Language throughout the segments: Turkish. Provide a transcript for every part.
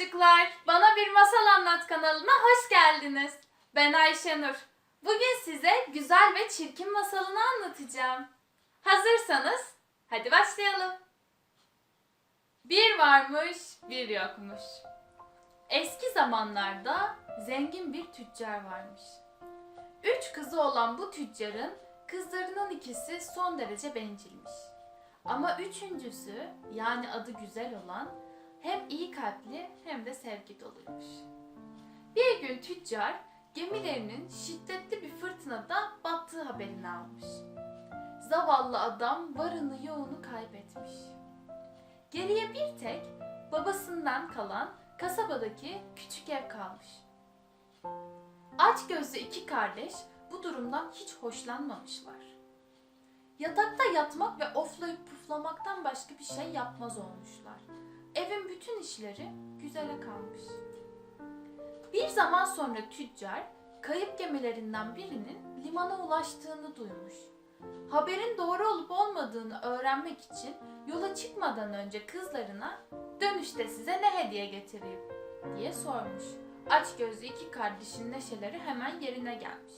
çocuklar. Bana bir masal anlat kanalına hoş geldiniz. Ben Ayşenur. Bugün size güzel ve çirkin masalını anlatacağım. Hazırsanız hadi başlayalım. Bir varmış, bir yokmuş. Eski zamanlarda zengin bir tüccar varmış. Üç kızı olan bu tüccarın kızlarının ikisi son derece bencilmiş. Ama üçüncüsü yani adı güzel olan hem iyi kalpli hem de sevgi doluymuş. Bir gün tüccar gemilerinin şiddetli bir fırtınada battığı haberini almış. Zavallı adam varını yoğunu kaybetmiş. Geriye bir tek babasından kalan kasabadaki küçük ev kalmış. Aç gözlü iki kardeş bu durumdan hiç hoşlanmamışlar. Yatakta yatmak ve oflayıp puflamaktan başka bir şey yapmaz olmuşlar. Evin bütün işleri güzele kalmış. Bir zaman sonra tüccar kayıp gemilerinden birinin limana ulaştığını duymuş. Haberin doğru olup olmadığını öğrenmek için yola çıkmadan önce kızlarına dönüşte size ne hediye getireyim diye sormuş. Aç gözlü iki kardeşin neşeleri hemen yerine gelmiş.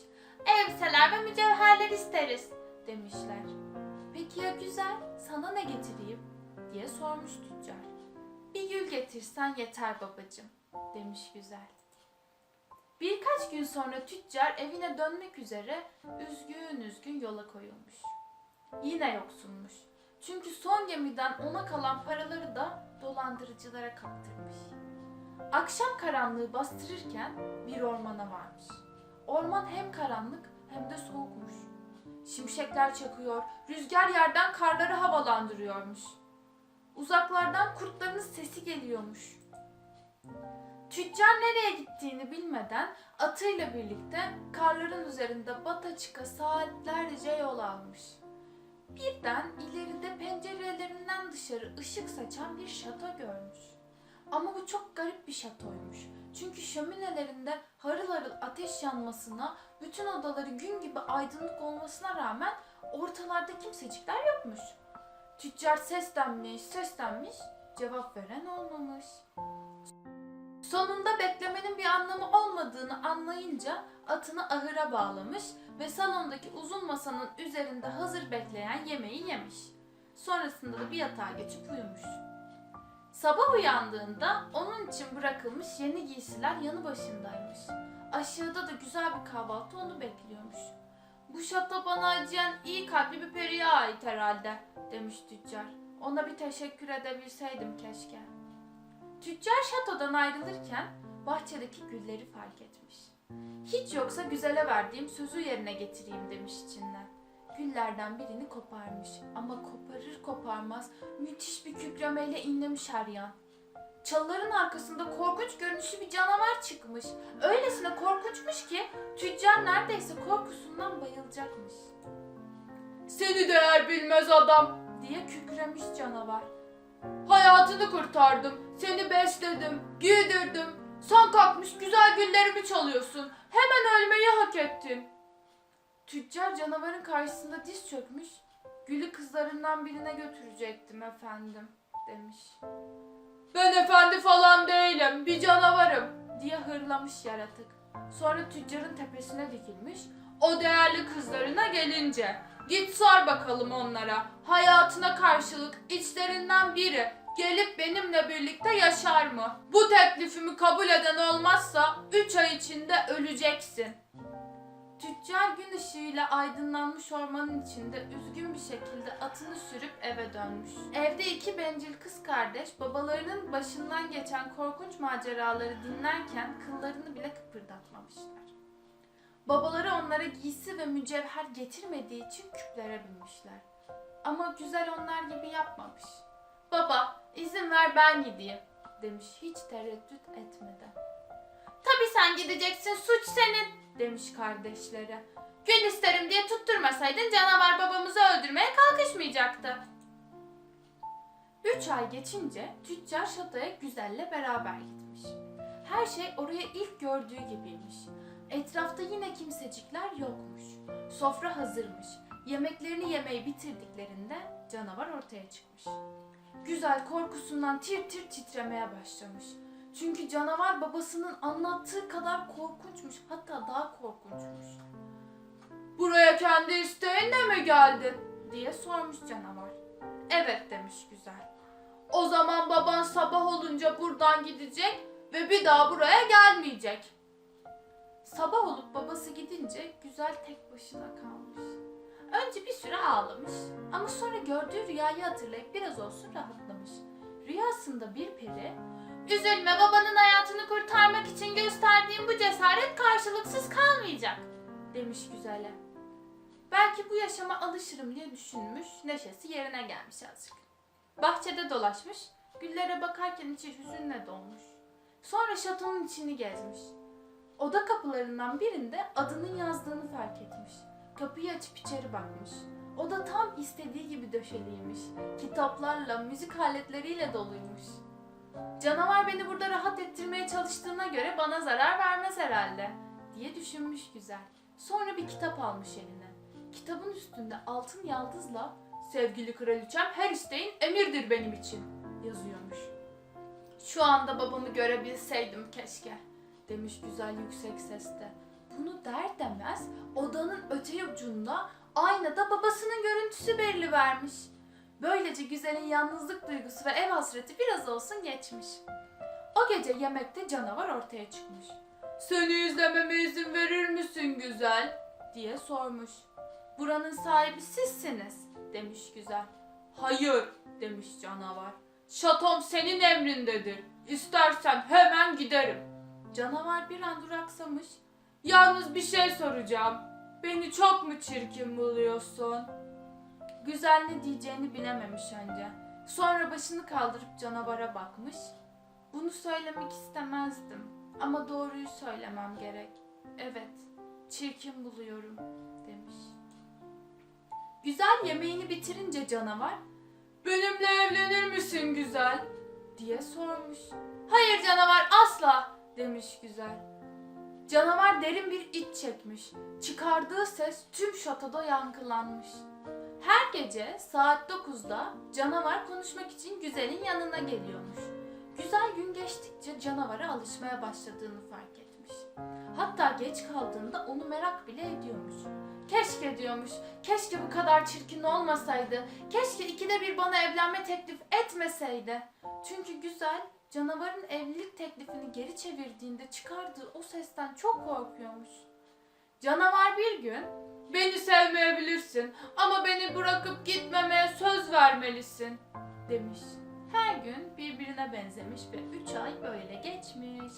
Elbiseler ve mücevherler isteriz demişler. Peki ya güzel sana ne getireyim diye sormuş tüccar. Getirsen yeter babacığım demiş güzel. Birkaç gün sonra tüccar evine dönmek üzere üzgün üzgün yola koyulmuş. Yine yoksunmuş. Çünkü son gemiden ona kalan paraları da dolandırıcılara kaptırmış. Akşam karanlığı bastırırken bir ormana varmış. Orman hem karanlık hem de soğukmuş. Şimşekler çakıyor, rüzgar yerden karları havalandırıyormuş. Uzaklardan kurtların sesi geliyormuş. Tüccar nereye gittiğini bilmeden atıyla birlikte karların üzerinde bata çıka saatlerce yol almış. Birden ileride pencerelerinden dışarı ışık saçan bir şato görmüş. Ama bu çok garip bir şatoymuş. Çünkü şöminelerinde harıl harıl ateş yanmasına, bütün odaları gün gibi aydınlık olmasına rağmen ortalarda kimsecikler yokmuş. Tüccar seslenmiş, seslenmiş, cevap veren olmamış. Sonunda beklemenin bir anlamı olmadığını anlayınca atını ahıra bağlamış ve salondaki uzun masanın üzerinde hazır bekleyen yemeği yemiş. Sonrasında da bir yatağa geçip uyumuş. Sabah uyandığında onun için bırakılmış yeni giysiler yanı başındaymış. Aşağıda da güzel bir kahvaltı onu bekliyormuş. Bu şato bana acıyan iyi kalpli bir periye ait herhalde demiş tüccar. Ona bir teşekkür edebilseydim keşke. Tüccar şatodan ayrılırken bahçedeki gülleri fark etmiş. Hiç yoksa güzele verdiğim sözü yerine getireyim demiş içinden. Güllerden birini koparmış ama koparır koparmaz müthiş bir kükremeyle inlemiş her yan. Çalıların arkasında korkunç görünüşlü bir canavar çıkmış. Öylesine korkunçmuş ki tüccar neredeyse korkusundan bayılacakmış. Seni değer bilmez adam diye kükremiş canavar. Hayatını kurtardım, seni besledim, giydirdim. Sen kalkmış güzel güllerimi çalıyorsun. Hemen ölmeyi hak ettin. Tüccar canavarın karşısında diz çökmüş. Gülü kızlarından birine götürecektim efendim demiş. Ben efendi falan değilim, bir canavarım diye hırlamış yaratık. Sonra tüccarın tepesine dikilmiş. O değerli kızlarına gelince git sor bakalım onlara. Hayatına karşılık içlerinden biri gelip benimle birlikte yaşar mı? Bu teklifimi kabul eden olmazsa 3 ay içinde öleceksin. Tüccar gün ışığıyla aydınlanmış ormanın içinde üzgün bir şekilde atını sürüp eve dönmüş. Evde iki bencil kız kardeş babalarının başından geçen korkunç maceraları dinlerken kıllarını bile kıpırdatmamışlar. Babaları onlara giysi ve mücevher getirmediği için küplere binmişler. Ama güzel onlar gibi yapmamış. Baba izin ver ben gideyim demiş hiç tereddüt etmeden. Tabii sen gideceksin suç senin demiş kardeşleri. Gül isterim diye tutturmasaydın canavar babamızı öldürmeye kalkışmayacaktı. Üç ay geçince tüccar şatoya güzelle beraber gitmiş. Her şey oraya ilk gördüğü gibiymiş. Etrafta yine kimsecikler yokmuş. Sofra hazırmış. Yemeklerini yemeyi bitirdiklerinde canavar ortaya çıkmış. Güzel korkusundan tir tir titremeye başlamış. Çünkü canavar babasının anlattığı kadar korkunçmuş. Hatta daha korkunçmuş. Buraya kendi isteğinle mi geldin? diye sormuş canavar. Evet demiş güzel. O zaman baban sabah olunca buradan gidecek ve bir daha buraya gelmeyecek. Sabah olup babası gidince güzel tek başına kalmış. Önce bir süre ağlamış ama sonra gördüğü rüyayı hatırlayıp biraz olsun rahatlamış. Rüyasında bir peri, Üzülme babanın hayatını kurtarmak için gösterdiğim bu cesaret karşılıksız kalmayacak demiş güzele. Belki bu yaşama alışırım diye düşünmüş, neşesi yerine gelmiş azıcık. Bahçede dolaşmış, güllere bakarken içi hüzünle dolmuş. Sonra şatonun içini gezmiş. Oda kapılarından birinde adının yazdığını fark etmiş. Kapıyı açıp içeri bakmış. Oda tam istediği gibi döşeliymiş. Kitaplarla, müzik aletleriyle doluymuş. Canavar beni burada rahat ettirmeye çalıştığına göre bana zarar vermez herhalde diye düşünmüş güzel. Sonra bir kitap almış eline. Kitabın üstünde altın yaldızla sevgili kraliçem her isteğin emirdir benim için yazıyormuş. Şu anda babamı görebilseydim keşke demiş güzel yüksek sesle. Bunu der demez odanın öte ucunda aynada babasının görüntüsü belli vermiş. Böylece güzelin yalnızlık duygusu ve ev hasreti biraz olsun geçmiş. O gece yemekte canavar ortaya çıkmış. Seni izlememe izin verir misin güzel? diye sormuş. Buranın sahibi sizsiniz demiş güzel. Hayır demiş canavar. Şatom senin emrindedir. İstersen hemen giderim. Canavar bir an duraksamış. Yalnız bir şey soracağım. Beni çok mu çirkin buluyorsun? Güzel ne diyeceğini bilememiş önce. Sonra başını kaldırıp canavara bakmış. Bunu söylemek istemezdim ama doğruyu söylemem gerek. Evet, çirkin buluyorum demiş. Güzel yemeğini bitirince canavar, benimle evlenir misin güzel diye sormuş. Hayır canavar asla demiş güzel. Canavar derin bir iç çekmiş. Çıkardığı ses tüm şatoda yankılanmış. Her gece saat 9'da canavar konuşmak için Güzel'in yanına geliyormuş. Güzel gün geçtikçe canavara alışmaya başladığını fark etmiş. Hatta geç kaldığında onu merak bile ediyormuş. Keşke diyormuş, keşke bu kadar çirkin olmasaydı, keşke ikide bir bana evlenme teklif etmeseydi. Çünkü Güzel, canavarın evlilik teklifini geri çevirdiğinde çıkardığı o sesten çok korkuyormuş. Canavar bir gün, beni sevmeyebilirsin ama beni bırakıp gitmemeye söz vermelisin demiş. Her gün birbirine benzemiş ve üç ay böyle geçmiş.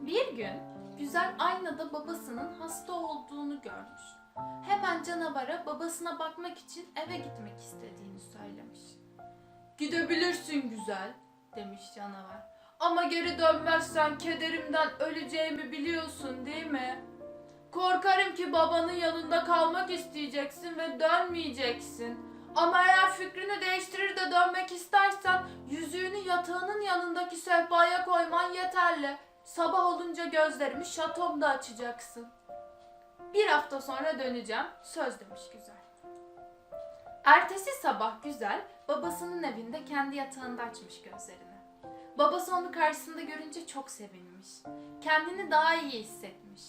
Bir gün güzel aynada babasının hasta olduğunu görmüş. Hemen canavara babasına bakmak için eve gitmek istediğini söylemiş. Gidebilirsin güzel demiş canavar. Ama geri dönmezsen kederimden öleceğimi biliyorsun değil mi? Korkarım ki babanın yanında kalmak isteyeceksin ve dönmeyeceksin. Ama eğer fikrini değiştirir de dönmek istersen yüzüğünü yatağının yanındaki sehpaya koyman yeterli. Sabah olunca gözlerimi şatomda açacaksın. Bir hafta sonra döneceğim. Söz demiş güzel. Ertesi sabah güzel babasının evinde kendi yatağında açmış gözlerini. Babası onu karşısında görünce çok sevinmiş. Kendini daha iyi hissetmiş.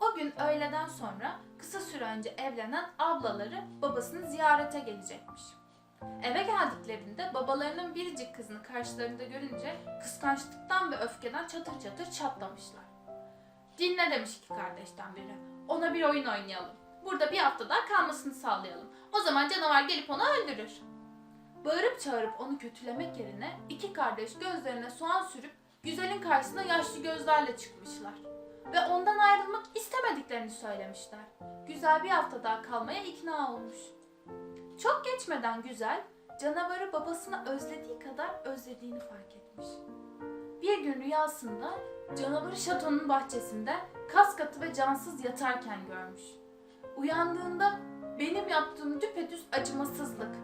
O gün öğleden sonra kısa süre önce evlenen ablaları babasını ziyarete gelecekmiş. Eve geldiklerinde babalarının biricik kızını karşılarında görünce kıskançlıktan ve öfkeden çatır çatır çatlamışlar. Dinle demiş iki kardeşten biri. Ona bir oyun oynayalım. Burada bir hafta daha kalmasını sağlayalım. O zaman canavar gelip onu öldürür. Bağırıp çağırıp onu kötülemek yerine iki kardeş gözlerine soğan sürüp güzelin karşısına yaşlı gözlerle çıkmışlar ve ondan ayrılmak istemediklerini söylemişler. Güzel bir hafta daha kalmaya ikna olmuş. Çok geçmeden Güzel, canavarı babasını özlediği kadar özlediğini fark etmiş. Bir gün rüyasında canavarı şatonun bahçesinde kas katı ve cansız yatarken görmüş. Uyandığında benim yaptığım düpedüz acımasızlık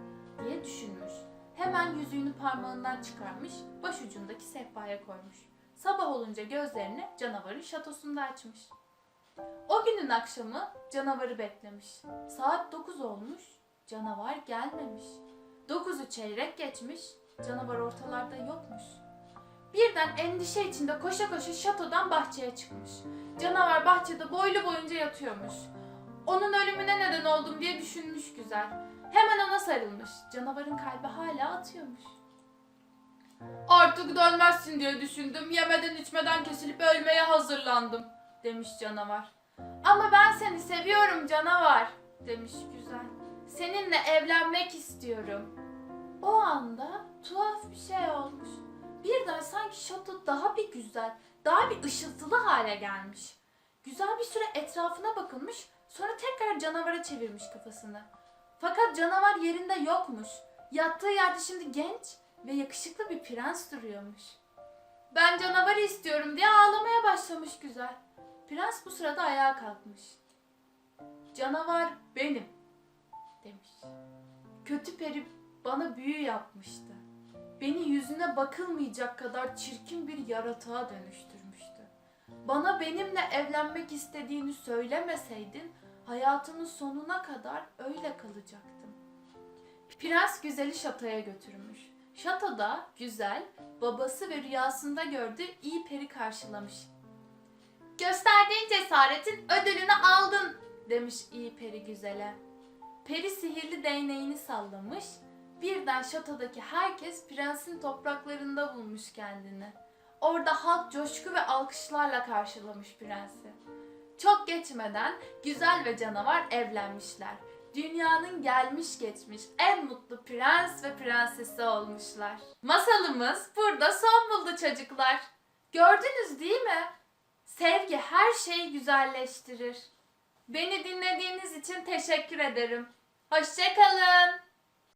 diye düşünmüş. Hemen yüzüğünü parmağından çıkarmış, başucundaki sehpaya koymuş. Sabah olunca gözlerini canavarın şatosunda açmış. O günün akşamı canavarı beklemiş. Saat 9 olmuş, canavar gelmemiş. 9'u çeyrek geçmiş, canavar ortalarda yokmuş. Bir birden endişe içinde koşa koşa şatodan bahçeye çıkmış. Canavar bahçede boylu boyunca yatıyormuş. Onun ölümüne neden oldum diye düşünmüş güzel. Hemen ona sarılmış. Canavarın kalbi hala atıyormuş. Artık dönmezsin diye düşündüm. Yemeden içmeden kesilip ölmeye hazırlandım demiş canavar. Ama ben seni seviyorum canavar demiş güzel. Seninle evlenmek istiyorum. O anda tuhaf bir şey olmuş. Birden sanki şato daha bir güzel, daha bir ışıltılı hale gelmiş. Güzel bir süre etrafına bakınmış, sonra tekrar canavara çevirmiş kafasını. Fakat canavar yerinde yokmuş. Yattığı yerde şimdi genç ve yakışıklı bir prens duruyormuş. Ben canavarı istiyorum diye ağlamaya başlamış güzel. Prens bu sırada ayağa kalkmış. Canavar benim demiş. Kötü peri bana büyü yapmıştı. Beni yüzüne bakılmayacak kadar çirkin bir yaratığa dönüştürmüştü. Bana benimle evlenmek istediğini söylemeseydin hayatının sonuna kadar öyle kalacaktım. Prens güzeli şatoya götürmüş. Şatoda güzel, babası ve rüyasında gördüğü iyi peri karşılamış. Gösterdiğin cesaretin ödülünü aldın demiş iyi peri güzele. Peri sihirli değneğini sallamış. Birden şatodaki herkes prensin topraklarında bulmuş kendini. Orada halk coşku ve alkışlarla karşılamış prensi. Çok geçmeden güzel ve canavar evlenmişler. Dünyanın gelmiş geçmiş en mutlu prens ve prensesi olmuşlar. Masalımız burada son buldu çocuklar. Gördünüz değil mi? Sevgi her şeyi güzelleştirir. Beni dinlediğiniz için teşekkür ederim. Hoşçakalın.